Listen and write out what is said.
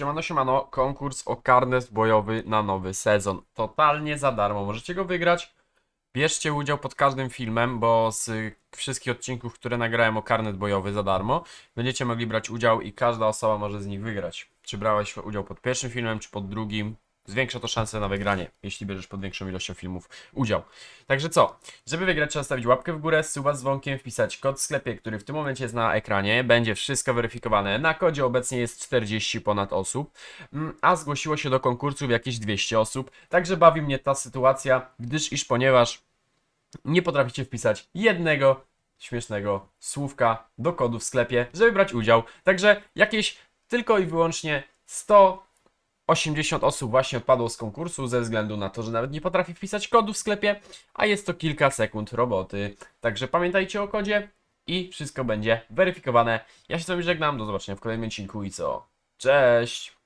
Siemano, siemano, konkurs o karnet bojowy na nowy sezon. Totalnie za darmo, możecie go wygrać. Bierzcie udział pod każdym filmem, bo z wszystkich odcinków, które nagrałem o karnet bojowy za darmo, będziecie mogli brać udział i każda osoba może z nich wygrać. Czy brałeś udział pod pierwszym filmem, czy pod drugim, zwiększa to szanse na wygranie, jeśli bierzesz pod większą ilością filmów udział. Także co? Żeby wygrać trzeba stawić łapkę w górę, suba z dzwonkiem, wpisać kod w sklepie, który w tym momencie jest na ekranie. Będzie wszystko weryfikowane. Na kodzie obecnie jest 40 ponad osób, mm, a zgłosiło się do konkursów jakieś 200 osób. Także bawi mnie ta sytuacja, gdyż iż ponieważ nie potraficie wpisać jednego śmiesznego słówka do kodu w sklepie, żeby brać udział. Także jakieś tylko i wyłącznie 180 osób właśnie odpadło z konkursu ze względu na to, że nawet nie potrafi wpisać kodu w sklepie, a jest to kilka sekund roboty. Także pamiętajcie o kodzie i wszystko będzie weryfikowane. Ja się z wami żegnam, do zobaczenia w kolejnym odcinku i co? Cześć!